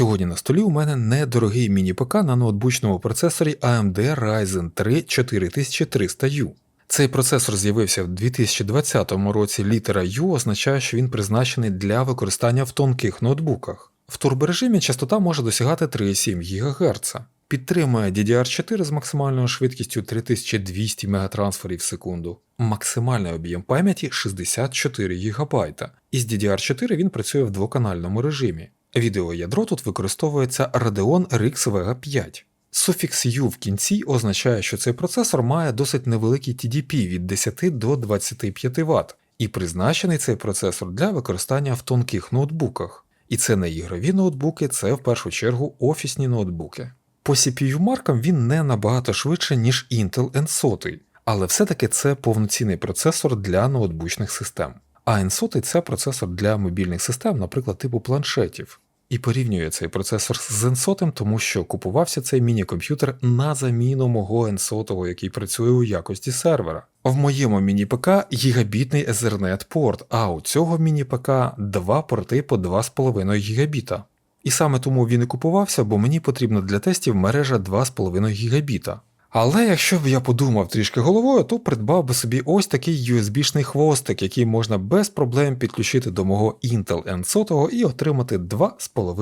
Сьогодні на столі у мене недорогий міні-ПК на ноутбучному процесорі AMD Ryzen 3 4300U. Цей процесор з'явився в 2020 році. Літера U означає, що він призначений для використання в тонких ноутбуках. В турборежимі частота може досягати 3,7 ГГц. Підтримує DDR4 з максимальною швидкістю 3200 Мегатрансферів в секунду. Максимальний об'єм пам'яті 64 ГБ. Із DDR4 він працює в двоканальному режимі. Відеоядро тут використовується Radeon RX Vega 5. Суфікс U в кінці означає, що цей процесор має досить невеликий TDP від 10 до 25 Вт, і призначений цей процесор для використання в тонких ноутбуках. І це не ігрові ноутбуки, це в першу чергу офісні ноутбуки. По CPU маркам він не набагато швидше, ніж Intel N100, але все-таки це повноцінний процесор для ноутбучних систем. А N100 це процесор для мобільних систем, наприклад, типу планшетів. І порівнює цей процесор з N100, тому що купувався цей міні-комп'ютер на заміну мого N100, який працює у якості сервера. В моєму міні-ПК гігабітний Ethernet порт, а у цього міні-ПК два порти по 2,5 гігабіта. І саме тому він і купувався, бо мені потрібна для тестів мережа 2,5 гігабіта. Але якщо б я подумав трішки головою, то придбав би собі ось такий USB-шний хвостик, який можна без проблем підключити до мого Intel N100 і отримати 2,5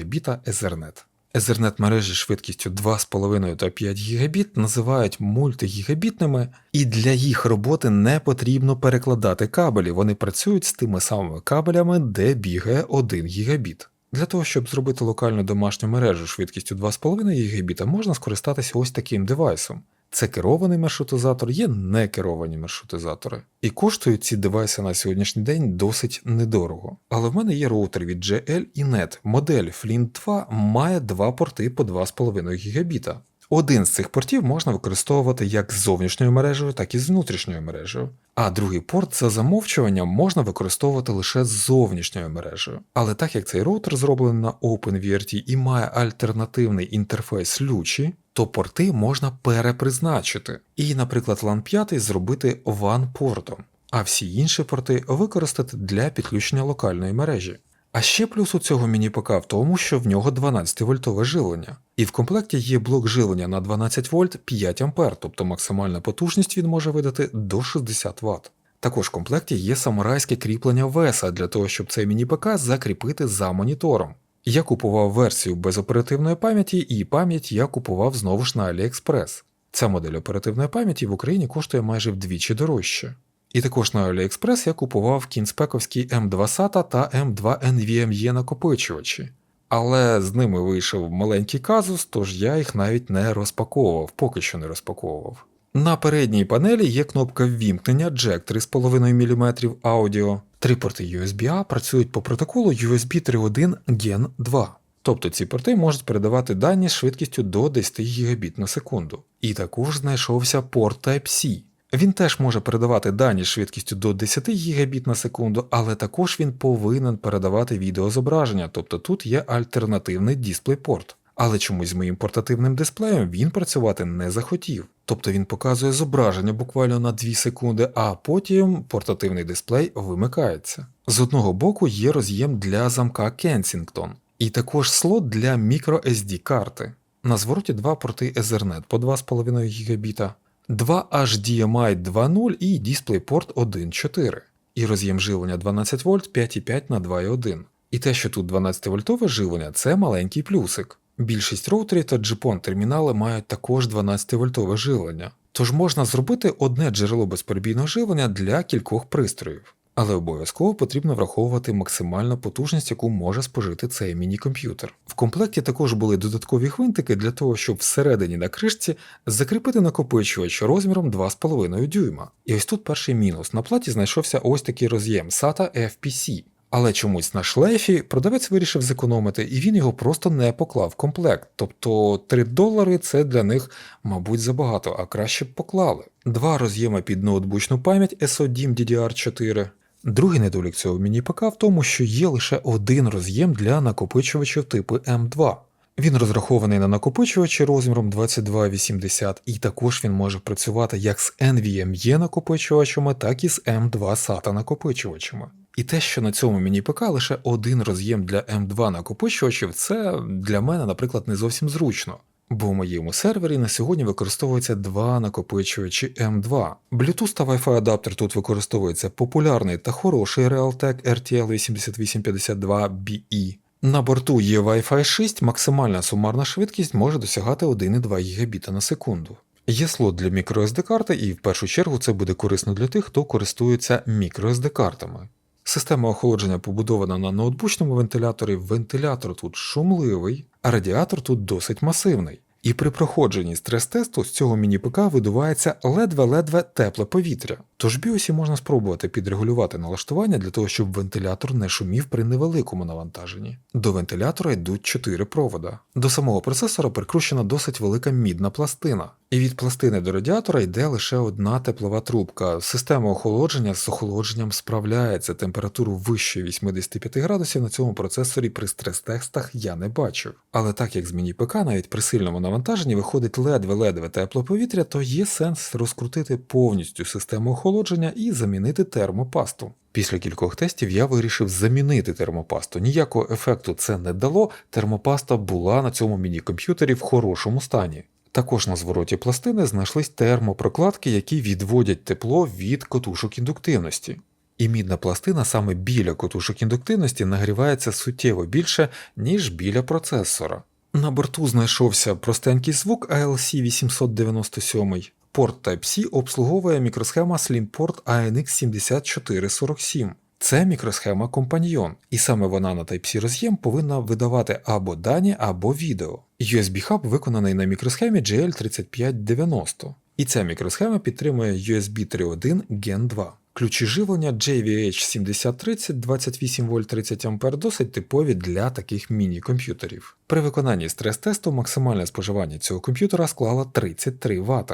ГБ Ethernet. Ethernet мережі швидкістю 2,5 та 5 ГБ називають мультигігабітними, і для їх роботи не потрібно перекладати кабелі, вони працюють з тими самими кабелями, де бігає 1 гігабіт. Для того, щоб зробити локальну домашню мережу швидкістю 2,5 ГБ, можна скористатися ось таким девайсом. Це керований маршрутизатор, є некеровані маршрутизатори. І коштують ці девайси на сьогоднішній день досить недорого. Але в мене є роутер від GL і NET. Модель Flint 2 має два порти по 2,5 Гбіта. Один з цих портів можна використовувати як з зовнішньою мережею, так і з внутрішньою мережею. А другий порт за замовчуванням можна використовувати лише з зовнішньою мережею. Але так як цей роутер зроблений на OpenVRT і має альтернативний інтерфейс лючі, то порти можна перепризначити. І, наприклад, LAN 5 зробити WAN портом, а всі інші порти використати для підключення локальної мережі. А ще плюс у цього міні-ПК в тому, що в нього 12 вольтове живлення. І в комплекті є блок живлення на 12 вольт 5 А, тобто максимальна потужність він може видати до 60 Вт. Також в комплекті є самурайське кріплення веса для того, щоб цей міні-ПК закріпити за монітором. Я купував версію без оперативної пам'яті і пам'ять я купував знову ж на AliExpress. Ця модель оперативної пам'яті в Україні коштує майже вдвічі дорожче. І також на AliExpress я купував кінспековські M2 SATA та M2 NVMe накопичувачі. Але з ними вийшов маленький казус, тож я їх навіть не розпаковував, поки що не розпаковував. На передній панелі є кнопка ввімкнення Jack 3,5 мм аудіо. Три порти USB-A працюють по протоколу USB 3.1 Gen 2. Тобто ці порти можуть передавати дані з швидкістю до 10 Гбіт на секунду. І також знайшовся порт Type-C. Він теж може передавати дані швидкістю до 10 Гбіт на секунду, але також він повинен передавати відеозображення, тобто тут є альтернативний DisplayPort. Але чомусь з моїм портативним дисплеєм він працювати не захотів. Тобто він показує зображення буквально на 2 секунди, а потім портативний дисплей вимикається. З одного боку є роз'єм для замка Кенсінгтон, і також слот для мікро SD карти. На звороті два порти Ethernet по 2,5 ГБ, 2 HDMI 2.0 і DisplayPort 1.4, і роз'єм живлення 12 В 5,5 на 2,1. І те, що тут 12-вольтове живлення, це маленький плюсик. Більшість роутерів та джипон термінали мають також 12-вольтове живлення, тож можна зробити одне джерело безперебійного живлення для кількох пристроїв. Але обов'язково потрібно враховувати максимальну потужність, яку може спожити цей міні-комп'ютер. В комплекті також були додаткові гвинтики для того, щоб всередині на кришці закріпити накопичувач розміром 2,5 дюйма. І ось тут перший мінус. На платі знайшовся ось такий роз'єм SATA FPC. Але чомусь на шлейфі продавець вирішив зекономити, і він його просто не поклав в комплект. Тобто 3 долари це для них, мабуть, забагато, а краще б поклали. Два роз'єми під ноутбучну пам'ять SODIMM DDR4. Другий недолік цього міні-ПК в тому, що є лише один роз'єм для накопичувачів типу M2. Він розрахований на накопичувачі розміром 2280, і також він може працювати як з NVMe накопичувачами, так і з M2 SATA накопичувачами. І те, що на цьому міні-ПК лише один роз'єм для M2 накопичувачів, це для мене, наприклад, не зовсім зручно. Бо в моєму сервері на сьогодні використовується два накопичувачі M2. Bluetooth та Wi-Fi адаптер тут використовується популярний та хороший Realtek RTL 8852BE. На борту є Wi-Fi 6, максимальна сумарна швидкість може досягати 1,2 ГБ на секунду. Є слот для microSD карти, і в першу чергу це буде корисно для тих, хто користується microSD картами. Система охолодження побудована на ноутбучному вентиляторі. Вентилятор тут шумливий, а радіатор тут досить масивний. І при проходженні стрес-тесту з цього міні-ПК видувається ледве-ледве тепле повітря. Тож біосі можна спробувати підрегулювати налаштування для того, щоб вентилятор не шумів при невеликому навантаженні. До вентилятора йдуть 4 провода. До самого процесора прикручена досить велика мідна пластина. І від пластини до радіатора йде лише одна теплова трубка. Система охолодження з охолодженням справляється. Температуру вище 85 градусів на цьому процесорі при стрес-тестах я не бачив. Але так як з міні ПК навіть при сильному навантаженні виходить ледве-ледве тепле повітря, то є сенс розкрутити повністю систему охолодження і замінити термопасту. Після кількох тестів я вирішив замінити термопасту. Ніякого ефекту це не дало. Термопаста була на цьому міні-комп'ютері в хорошому стані. Також на звороті пластини знайшлись термопрокладки, які відводять тепло від котушок індуктивності. І мідна пластина саме біля котушок індуктивності нагрівається суттєво більше, ніж біля процесора. На борту знайшовся простенький звук ALC 897. Порт Type-C обслуговує мікросхема SlimPort ANX 7447. Це мікросхема компаньйон, і саме вона на Type-C роз'єм повинна видавати або дані, або відео. USB-хаб виконаний на мікросхемі GL3590, і ця мікросхема підтримує USB 3.1 Gen 2. Ключі живлення JVH7030 28 вольт 30 А досить типові для таких міні-комп'ютерів. При виконанні стрес-тесту максимальне споживання цього комп'ютера склало 33 Вт.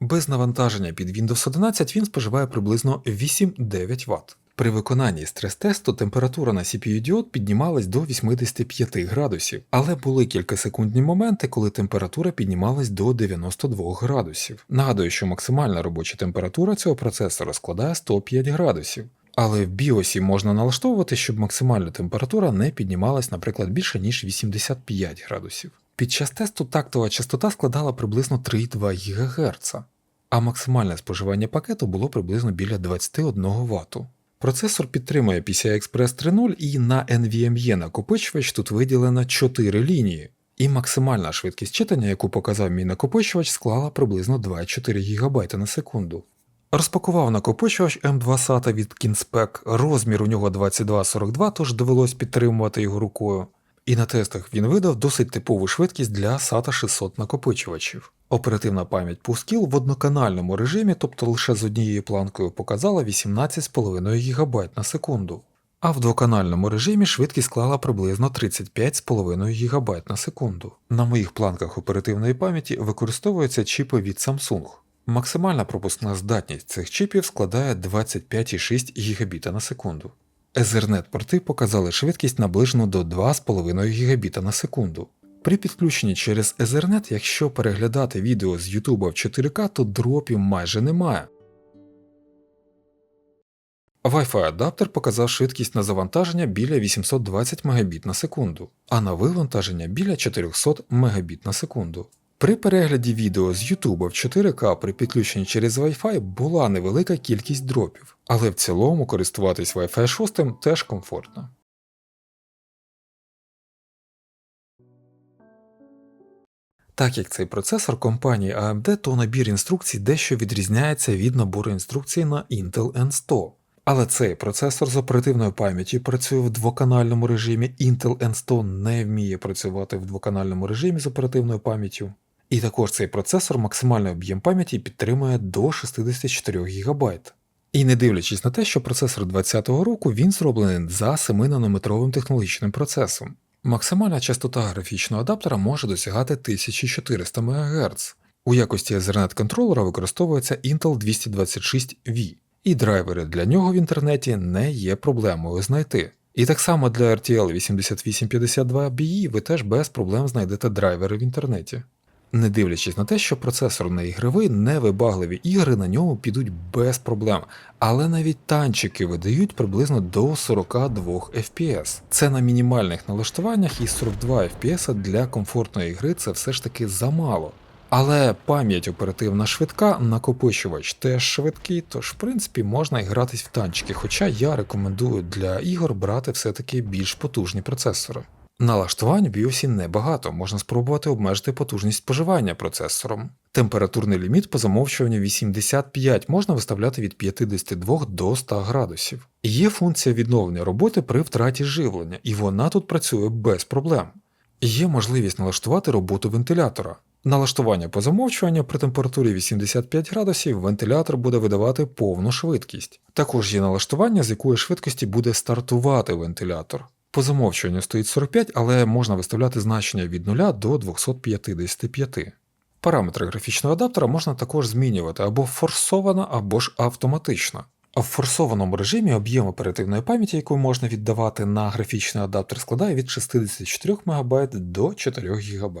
Без навантаження під Windows 11 він споживає приблизно 8-9 Вт. При виконанні стрес-тесту температура на CPU-діод піднімалась до 85 градусів, але були кількасекундні моменти, коли температура піднімалась до 92 градусів. Нагадую, що максимальна робоча температура цього процесора складає 105 градусів. Але в BIOS можна налаштовувати, щоб максимальна температура не піднімалась, наприклад, більше ніж 85 градусів. Під час тесту тактова частота складала приблизно 3,2 ГГц, а максимальне споживання пакету було приблизно біля 21 Вт. Процесор підтримує PCI Express 3.0 і на NVMe накопичувач тут виділено 4 лінії. І максимальна швидкість читання, яку показав мій накопичувач, склала приблизно 2,4 ГБ на секунду. Розпакував накопичувач M2 SATA від Kinspec, розмір у нього 2242, тож довелось підтримувати його рукою. І на тестах він видав досить типову швидкість для SATA 600 накопичувачів. Оперативна пам'ять Puskil в одноканальному режимі, тобто лише з однією планкою, показала 18,5 ГБ на секунду. А в двоканальному режимі швидкість склала приблизно 35,5 ГБ на секунду. На моїх планках оперативної пам'яті використовуються чіпи від Samsung. Максимальна пропускна здатність цих чіпів складає 25,6 ГБ на секунду. Ethernet порти показали швидкість наближену до 2,5 ГБ на секунду. При підключенні через Ethernet, якщо переглядати відео з YouTube в 4К, то дропів майже немає. Wi-Fi адаптер показав швидкість на завантаження біля 820 Мбіт на секунду, а на вивантаження біля 400 Мбіт на секунду. При перегляді відео з YouTube в 4К при підключенні через Wi-Fi була невелика кількість дропів, але в цілому користуватись Wi-Fi 6 теж комфортно. Так як цей процесор компанії AMD, то набір інструкцій дещо відрізняється від набору інструкцій на Intel N100. Але цей процесор з оперативною пам'яттю працює в двоканальному режимі, Intel N100 не вміє працювати в двоканальному режимі з оперативною пам'яттю. І також цей процесор максимальний об'єм пам'яті підтримує до 64 ГБ. І не дивлячись на те, що процесор 2020 року він зроблений за 7-нанометровим технологічним процесом. Максимальна частота графічного адаптера може досягати 1400 МГц. У якості Ethernet контролера використовується Intel 226V, і драйвери для нього в інтернеті не є проблемою знайти. І так само для RTL 8852BE ви теж без проблем знайдете драйвери в інтернеті. Не дивлячись на те, що процесор не ігровий, невибагливі ігри на ньому підуть без проблем. Але навіть танчики видають приблизно до 42 FPS. Це на мінімальних налаштуваннях і 42 FPS для комфортної гри це все ж таки замало. Але пам'ять оперативна швидка, накопичувач теж швидкий, тож в принципі можна і гратись в танчики, хоча я рекомендую для ігор брати все-таки більш потужні процесори. Налаштувань в BIOS небагато, можна спробувати обмежити потужність споживання процесором. Температурний ліміт по замовчуванню 85 можна виставляти від 52 до 100 градусів. Є функція відновлення роботи при втраті живлення, і вона тут працює без проблем. Є можливість налаштувати роботу вентилятора. Налаштування по замовчуванню при температурі 85 градусів вентилятор буде видавати повну швидкість. Також є налаштування, з якої швидкості буде стартувати вентилятор. По замовчуванню стоїть 45, але можна виставляти значення від 0 до 255. Параметри графічного адаптера можна також змінювати або форсовано, або ж автоматично. А в форсованому режимі об'єм оперативної пам'яті, яку можна віддавати на графічний адаптер, складає від 64 МБ до 4 ГБ.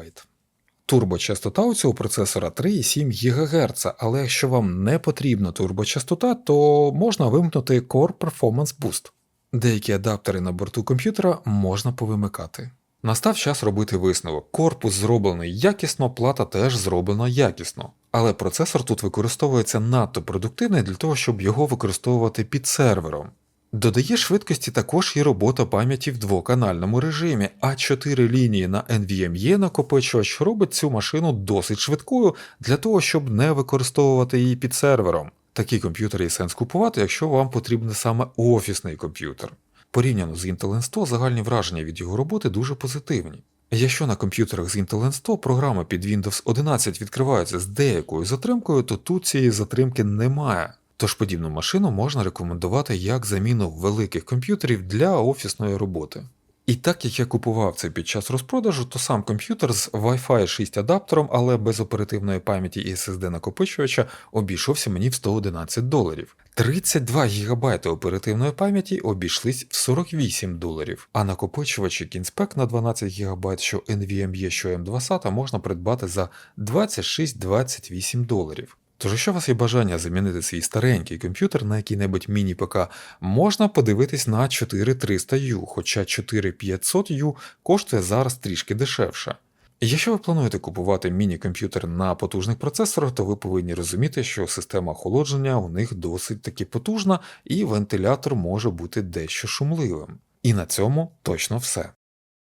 Турбочастота у цього процесора 3,7 ГГц, але якщо вам не потрібна турбочастота, то можна вимкнути Core Performance Boost. Деякі адаптери на борту комп'ютера можна повимикати. Настав час робити висновок. Корпус зроблений якісно, плата теж зроблена якісно. Але процесор тут використовується надто продуктивний для того, щоб його використовувати під сервером. Додає швидкості також і робота пам'яті в двоканальному режимі, а 4 лінії на NVMe накопичувач робить цю машину досить швидкою для того, щоб не використовувати її під сервером. Такі комп'ютери є сенс купувати, якщо вам потрібен саме офісний комп'ютер. Порівняно з Intel N100, загальні враження від його роботи дуже позитивні. Якщо на комп'ютерах з Intel N100 програми під Windows 11 відкриваються з деякою затримкою, то тут цієї затримки немає. Тож подібну машину можна рекомендувати як заміну великих комп'ютерів для офісної роботи. І так як я купував це під час розпродажу, то сам комп'ютер з Wi-Fi 6 адаптером, але без оперативної пам'яті і SSD накопичувача обійшовся мені в 111 доларів. 32 ГБ оперативної пам'яті обійшлись в 48 доларів, а накопичувачі Kingspec на 12 ГБ, що NVMe, що M2 SATA можна придбати за 26-28 доларів. Тож, якщо у вас є бажання замінити свій старенький комп'ютер на який-небудь міні-ПК, можна подивитись на 4300U, хоча 4500U коштує зараз трішки дешевше. Якщо ви плануєте купувати міні-комп'ютер на потужних процесорах, то ви повинні розуміти, що система охолодження у них досить таки потужна і вентилятор може бути дещо шумливим. І на цьому точно все.